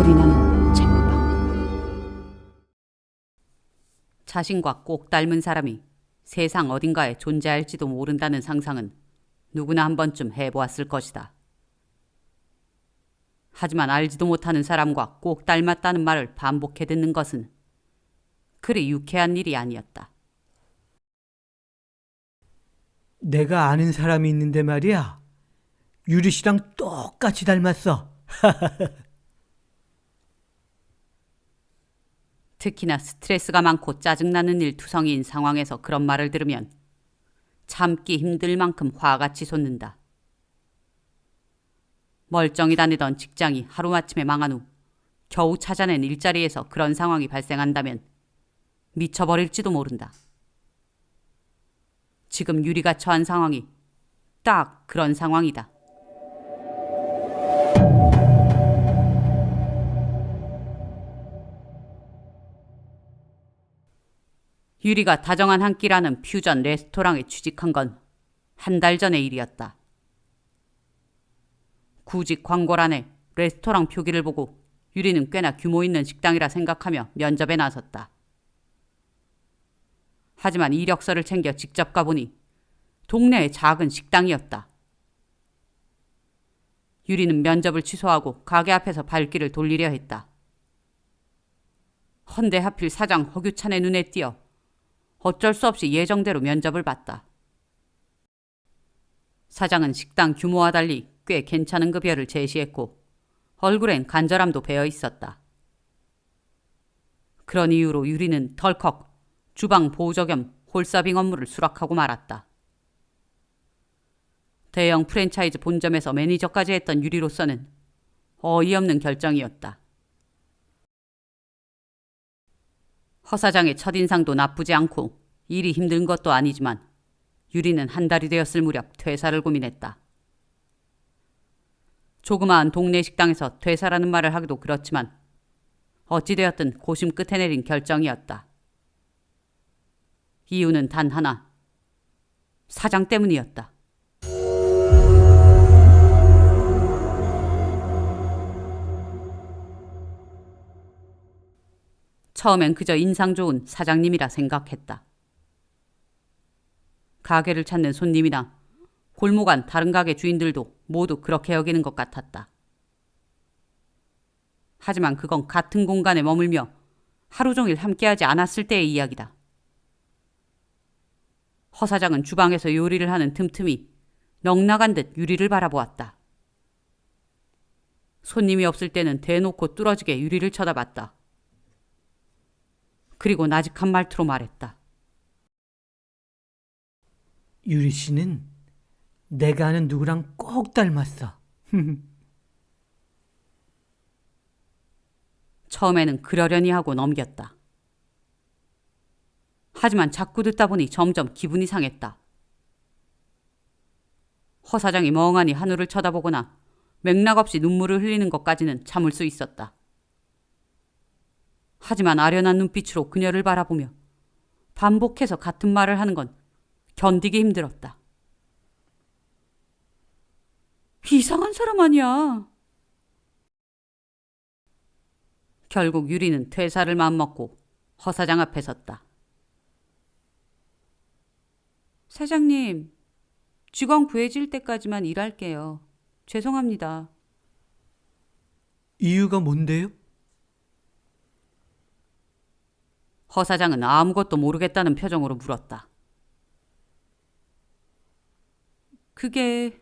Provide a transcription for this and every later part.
소리 나는 쟁반. 자신과 꼭 닮은 사람이 세상 어딘가에 존재할지도 모른다는 상상은 누구나 한 번쯤 해보았을 것이다. 하지만 알지도 못하는 사람과 꼭 닮았다는 말을 반복해 듣는 것은 그리 유쾌한 일이 아니었다. 내가 아는 사람이 있는데 말이야. 유리 씨랑 똑같이 닮았어. 특히나 스트레스가 많고 짜증나는 일 투성이인 상황에서 그런 말을 들으면 참기 힘들 만큼 화가 치솟는다. 멀쩡히 다니던 직장이 하루아침에 망한 후 겨우 찾아낸 일자리에서 그런 상황이 발생한다면 미쳐버릴지도 모른다. 지금 유리가 처한 상황이 딱 그런 상황이다. 유리가 다정한 한 끼라는 퓨전 레스토랑에 취직한 건 한 달 전의 일이었다. 구직 광고란에 레스토랑 표기를 보고 유리는 꽤나 규모 있는 식당이라 생각하며 면접에 나섰다. 하지만 이력서를 챙겨 직접 가보니 동네의 작은 식당이었다. 유리는 면접을 취소하고 가게 앞에서 발길을 돌리려 했다. 헌데 하필 사장 허규찬의 눈에 띄어 어쩔 수 없이 예정대로 면접을 봤다. 사장은 식당 규모와 달리 꽤 괜찮은 급여를 제시했고 얼굴엔 간절함도 배어 있었다. 그런 이유로 유리는 덜컥 주방 보조 겸 홀서빙 업무를 수락하고 말았다. 대형 프랜차이즈 본점에서 매니저까지 했던 유리로서는 어이없는 결정이었다. 허 사장의 첫인상도 나쁘지 않고 일이 힘든 것도 아니지만 유리는 한 달이 되었을 무렵 퇴사를 고민했다. 조그마한 동네 식당에서 퇴사라는 말을 하기도 그렇지만 어찌되었든 고심 끝에 내린 결정이었다. 이유는 단 하나. 사장 때문이었다. 처음엔 그저 인상 좋은 사장님이라 생각했다. 가게를 찾는 손님이나 골목 안 다른 가게 주인들도 모두 그렇게 여기는 것 같았다. 하지만 그건 같은 공간에 머물며 하루 종일 함께하지 않았을 때의 이야기다. 허 사장은 주방에서 요리를 하는 틈틈이 넉나간 듯 유리를 바라보았다. 손님이 없을 때는 대놓고 뚫어지게 유리를 쳐다봤다. 그리고 나직한 말투로 말했다. 유리 씨는 내가 아는 누구랑 꼭 닮았어. 처음에는 그러려니 하고 넘겼다. 하지만 자꾸 듣다 보니 점점 기분이 상했다. 허 사장이 멍하니 하늘을 쳐다보거나 맥락 없이 눈물을 흘리는 것까지는 참을 수 있었다. 하지만 아련한 눈빛으로 그녀를 바라보며 반복해서 같은 말을 하는 건 견디기 힘들었다. 이상한 사람 아니야. 결국 유리는 퇴사를 마음먹고 허 사장 앞에 섰다. 사장님, 직원 구해질 때까지만 일할게요. 죄송합니다. 이유가 뭔데요? 허 사장은 아무것도 모르겠다는 표정으로 물었다. 그게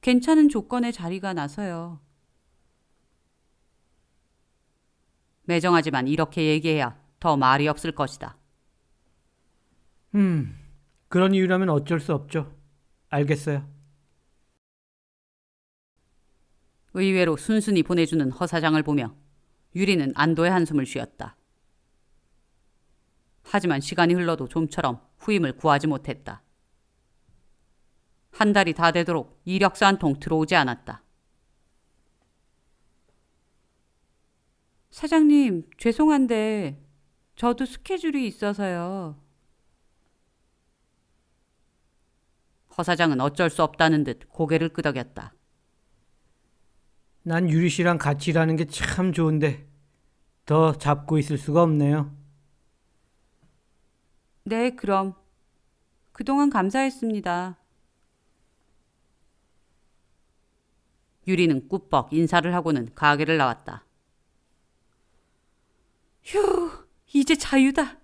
괜찮은 조건의 자리가 나서요. 매정하지만 이렇게 얘기해야 더 말이 없을 것이다. 음, 그런 이유라면 어쩔 수 없죠. 알겠어요. 의외로 순순히 보내주는 허 사장을 보며 유리는 안도의 한숨을 쉬었다. 하지만 시간이 흘러도 좀처럼 후임을 구하지 못했다. 한 달이 다 되도록 이력서 한 통 들어오지 않았다. 사장님, 죄송한데 저도 스케줄이 있어서요. 허 사장은 어쩔 수 없다는 듯 고개를 끄덕였다. 난 유리 씨랑 같이 일하는 게 참 좋은데 더 잡고 있을 수가 없네요. 네, 그럼. 그동안 감사했습니다. 유리는 꾸벅 인사를 하고는 가게를 나왔다. 휴, 이제 자유다.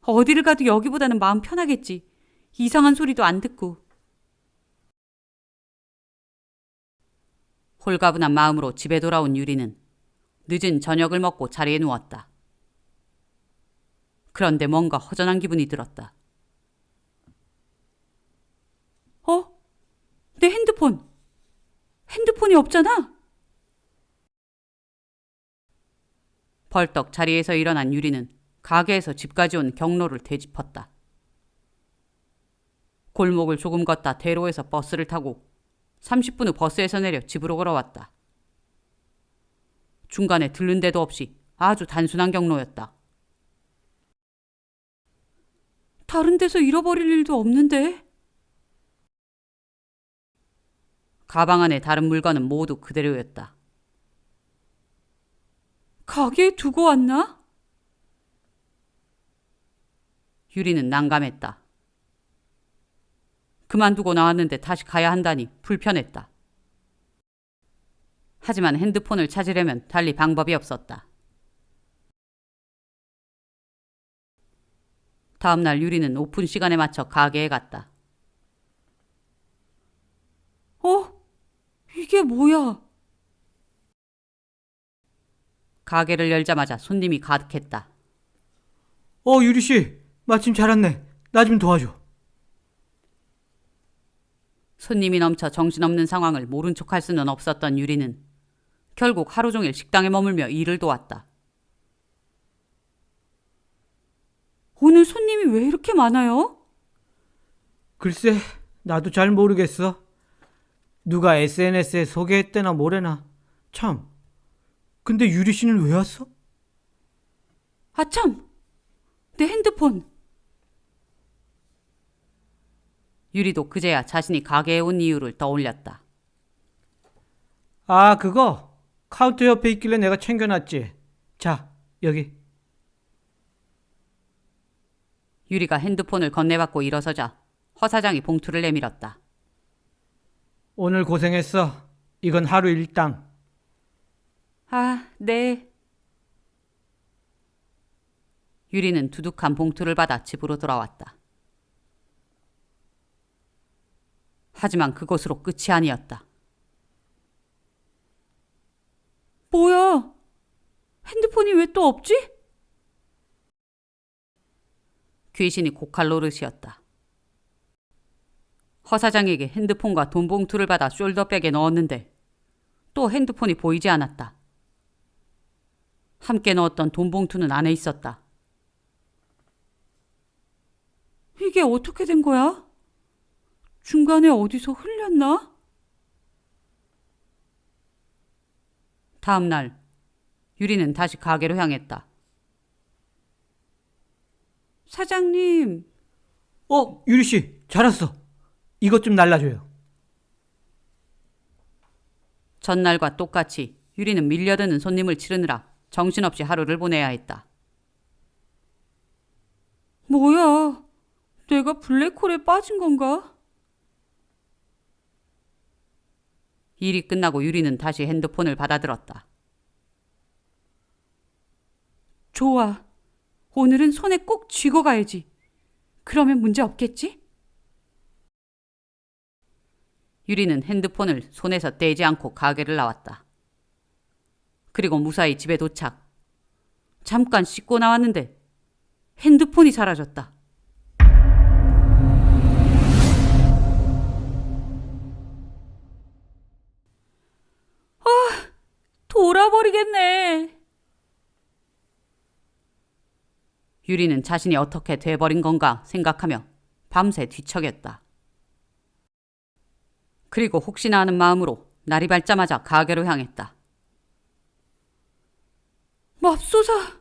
어디를 가도 여기보다는 마음 편하겠지. 이상한 소리도 안 듣고. 홀가분한 마음으로 집에 돌아온 유리는 늦은 저녁을 먹고 자리에 누웠다. 그런데 뭔가 허전한 기분이 들었다. 어? 내 핸드폰! 핸드폰이 없잖아? 벌떡 자리에서 일어난 유리는 가게에서 집까지 온 경로를 되짚었다. 골목을 조금 걷다 대로에서 버스를 타고 30분 후 버스에서 내려 집으로 걸어왔다. 중간에 들른 데도 없이 아주 단순한 경로였다. 다른 데서 잃어버릴 일도 없는데? 가방 안에 다른 물건은 모두 그대로였다. 가게에 두고 왔나? 유리는 난감했다. 그만두고 나왔는데 다시 가야 한다니 불편했다. 하지만 핸드폰을 찾으려면 달리 방법이 없었다. 다음 날 유리는 오픈 시간에 맞춰 가게에 갔다. 어? 이게 뭐야? 가게를 열자마자 손님이 가득했다. 어, 유리 씨, 마침 잘 왔네. 나 좀 도와줘. 손님이 넘쳐 정신없는 상황을 모른 척할 수는 없었던 유리는 결국 하루 종일 식당에 머물며 일을 도왔다. 오늘 손님이 왜 이렇게 많아요? 글쎄, 나도 잘 모르겠어. 누가 SNS에 소개했대나 뭐래나. 참. 근데 유리 씨는 왜 왔어? 아 참! 내 핸드폰! 유리도 그제야 자신이 가게에 온 이유를 떠올렸다. 아, 그거 카운터 옆에 있길래 내가 챙겨놨지. 자, 여기. 유리가 핸드폰을 건네받고 일어서자 허 사장이 봉투를 내밀었다. 오늘 고생했어. 이건 하루 일당. 아, 네. 유리는 두둑한 봉투를 받아 집으로 돌아왔다. 하지만 그것으로 끝이 아니었다. 뭐야? 핸드폰이 왜 또 없지? 귀신이 고칼 노릇이었다. 허 사장에게 핸드폰과 돈 봉투를 받아 숄더백에 넣었는데 또 핸드폰이 보이지 않았다. 함께 넣었던 돈 봉투는 안에 있었다. 이게 어떻게 된 거야? 중간에 어디서 흘렸나? 다음 날 유리는 다시 가게로 향했다. 사장님, 어, 유리 씨, 잘 왔어. 이것 좀 날라줘요. 전날과 똑같이 유리는 밀려드는 손님을 치르느라 정신없이 하루를 보내야 했다. 뭐야? 내가 블랙홀에 빠진 건가? 일이 끝나고 유리는 다시 핸드폰을 받아들었다. 좋아. 오늘은 손에 꼭 쥐고 가야지. 그러면 문제 없겠지? 유리는 핸드폰을 손에서 떼지 않고 가게를 나왔다. 그리고 무사히 집에 도착. 잠깐 씻고 나왔는데 핸드폰이 사라졌다. 아, 돌아버리겠네. 유리는 자신이 어떻게 돼버린 건가 생각하며 밤새 뒤척였다. 그리고 혹시나 하는 마음으로 날이 밝자마자 가게로 향했다. 맙소사!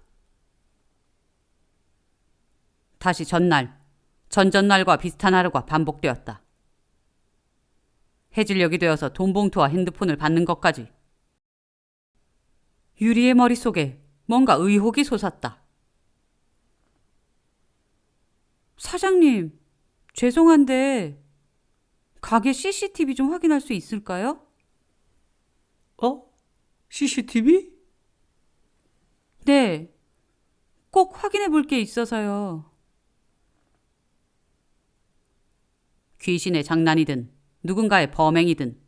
다시 전날, 전전날과 비슷한 하루가 반복되었다. 해질녘이 되어서 돈 봉투와 핸드폰을 받는 것까지 유리의 머릿속에 뭔가 의혹이 솟았다. 사장님, 죄송한데 가게 CCTV 좀 확인할 수 있을까요? 어? CCTV? 네. 꼭 확인해 볼 게 있어서요. 귀신의 장난이든 누군가의 범행이든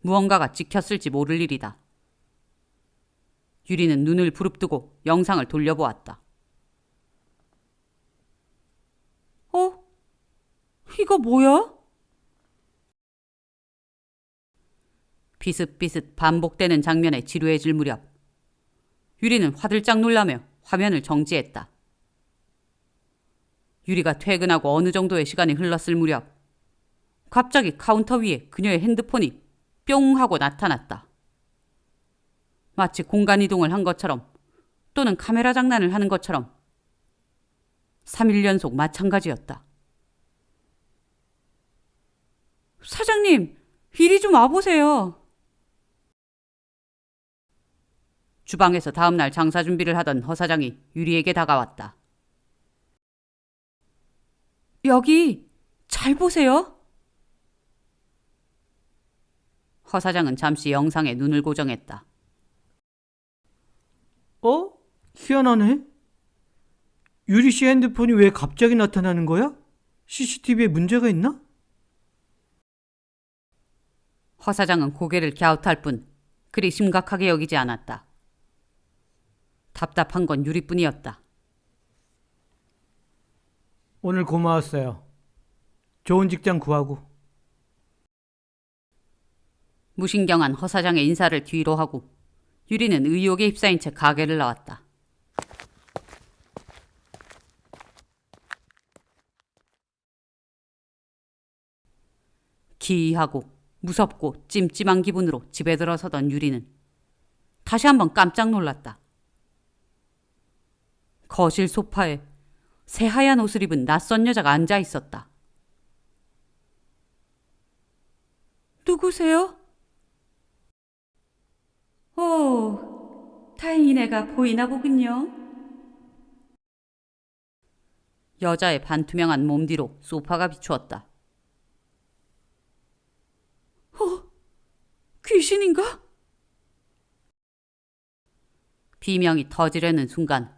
무언가가 찍혔을지 모를 일이다. 유리는 눈을 부릅뜨고 영상을 돌려보았다. 어? 이거 뭐야? 비슷비슷 반복되는 장면에 지루해질 무렵 유리는 화들짝 놀라며 화면을 정지했다. 유리가 퇴근하고 어느 정도의 시간이 흘렀을 무렵 갑자기 카운터 위에 그녀의 핸드폰이 뿅 하고 나타났다. 마치 공간 이동을 한 것처럼 또는 카메라 장난을 하는 것처럼 3일 연속 마찬가지였다. 사장님, 이리 좀 와보세요. 주방에서 다음날 장사 준비를 하던 허 사장이 유리에게 다가왔다. 여기 잘 보세요. 허 사장은 잠시 영상에 눈을 고정했다. 어? 희한하네. 유리 씨 핸드폰이 왜 갑자기 나타나는 거야? CCTV에 문제가 있나? 허 사장은 고개를 갸웃할 뿐 그리 심각하게 여기지 않았다. 답답한 건 유리뿐이었다. 오늘 고마웠어요. 좋은 직장 구하고. 무신경한 허 사장의 인사를 뒤로 하고 유리는 의욕에 휩싸인 채 가게를 나왔다. 기이하고 무섭고 찜찜한 기분으로 집에 들어서던 유리는 다시 한번 깜짝 놀랐다. 거실 소파에 새하얀 옷을 입은 낯선 여자가 앉아 있었다. 누구세요? 오, 다행히 내가 보이나 보군요. 여자의 반투명한 몸 뒤로 소파가 비추었다. 어, 귀신인가? 비명이 터지려는 순간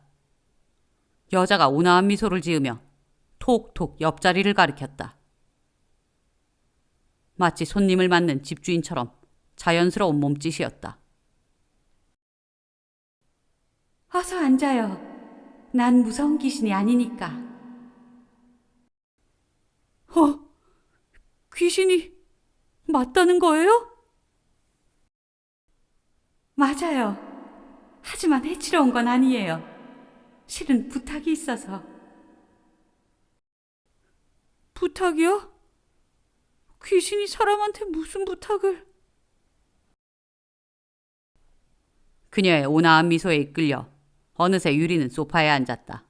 여자가 온화한 미소를 지으며 톡톡 옆자리를 가리켰다. 마치 손님을 맞는 집주인처럼 자연스러운 몸짓이었다. 어서 앉아요. 난 무서운 귀신이 아니니까. 어? 귀신이 맞다는 거예요? 맞아요. 하지만 해치러 온 건 아니에요. 실은 부탁이 있어서. 부탁이요? 귀신이 사람한테 무슨 부탁을? 그녀의 온화한 미소에 이끌려 어느새 유리는 소파에 앉았다.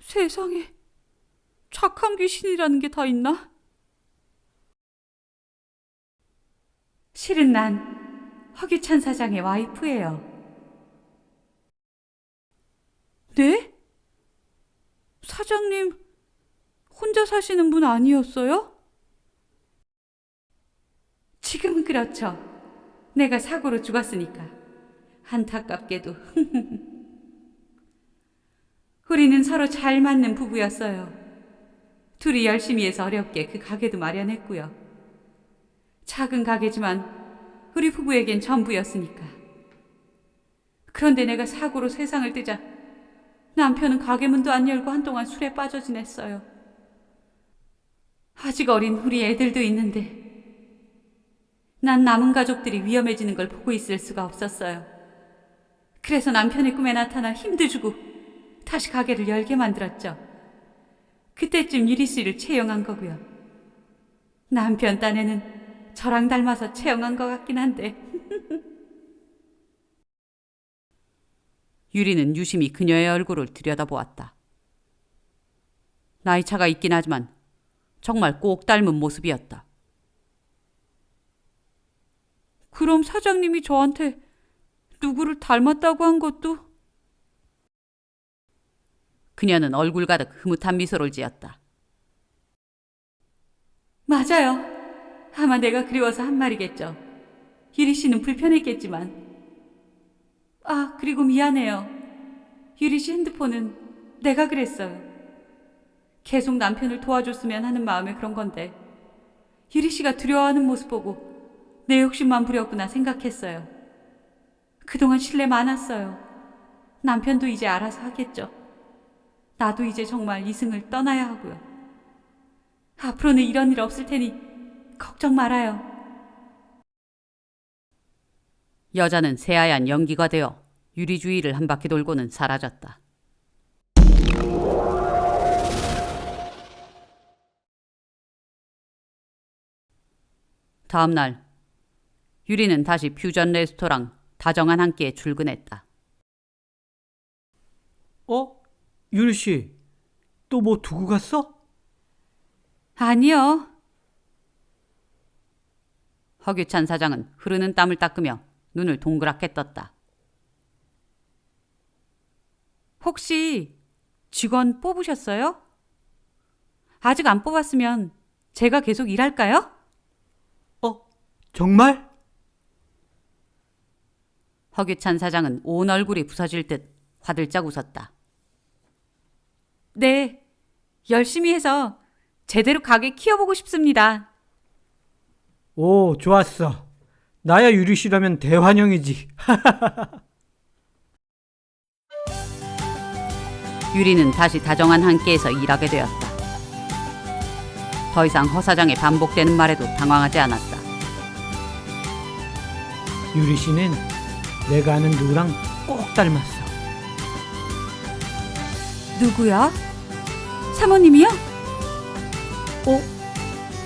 세상에 착한 귀신이라는 게 다 있나? 실은 난 허기찬 사장의 와이프예요. 네? 사장님 혼자 사시는 분 아니었어요? 지금은 그렇죠. 내가 사고로 죽었으니까. 안타깝게도. 우리는 서로 잘 맞는 부부였어요. 둘이 열심히 해서 어렵게 그 가게도 마련했고요. 작은 가게지만 우리 부부에겐 전부였으니까. 그런데 내가 사고로 세상을 뜨자 남편은 가게 문도 안 열고 한동안 술에 빠져 지냈어요. 아직 어린 우리 애들도 있는데 난 남은 가족들이 위험해지는 걸 보고 있을 수가 없었어요. 그래서 남편의 꿈에 나타나 힘도 주고 다시 가게를 열게 만들었죠. 그때쯤 유리 씨를 채용한 거고요. 남편 딴에는 저랑 닮아서 채용한 것 같긴 한데. 유리는 유심히 그녀의 얼굴을 들여다보았다. 나이 차가 있긴 하지만 정말 꼭 닮은 모습이었다. 그럼 사장님이 저한테 누구를 닮았다고 한 것도? 그녀는 얼굴 가득 흐뭇한 미소를 지었다. 맞아요. 아마 내가 그리워서 한 말이겠죠. 유리 씨는 불편했겠지만. 아, 그리고 미안해요. 유리 씨 핸드폰은 내가 그랬어요. 계속 남편을 도와줬으면 하는 마음에 그런 건데. 유리 씨가 두려워하는 모습 보고 내 욕심만 부렸구나 생각했어요. 그동안 신뢰 많았어요. 남편도 이제 알아서 하겠죠. 나도 이제 정말 이승을 떠나야 하고요. 앞으로는 이런 일 없을 테니 걱정 말아요. 여자는 새하얀 연기가 되어 유리 주위를 한 바퀴 돌고는 사라졌다. 다음 날 유리는 다시 퓨전 레스토랑 다정한 한 끼에 출근했다. 어? 유리 씨, 또 뭐 두고 갔어? 아니요. 허규찬 사장은 흐르는 땀을 닦으며 눈을 동그랗게 떴다. 혹시 직원 뽑으셨어요? 아직 안 뽑았으면 제가 계속 일할까요? 어? 정말? 허규찬 사장은 온 얼굴이 부서질 듯 화들짝 웃었다. 네, 열심히 해서 제대로 가게 키워보고 싶습니다. 오, 좋았어. 나야 유리 씨라면 대환영이지. 유리는 다시 다정한 한 끼에서 일하게 되었다. 더 이상 허 사장의 반복되는 말에도 당황하지 않았다. 유리 씨는 내가 아는 누구랑 꼭 닮았어. 누구야? 사모님이요? 어?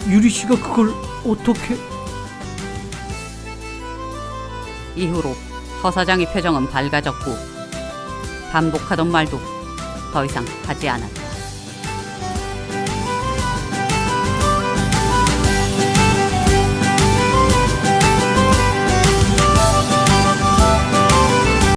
유리 씨가 그걸 어떻게? 이후로 허 사장의 표정은 밝아졌고 반복하던 말도 더 이상 하지 않았다.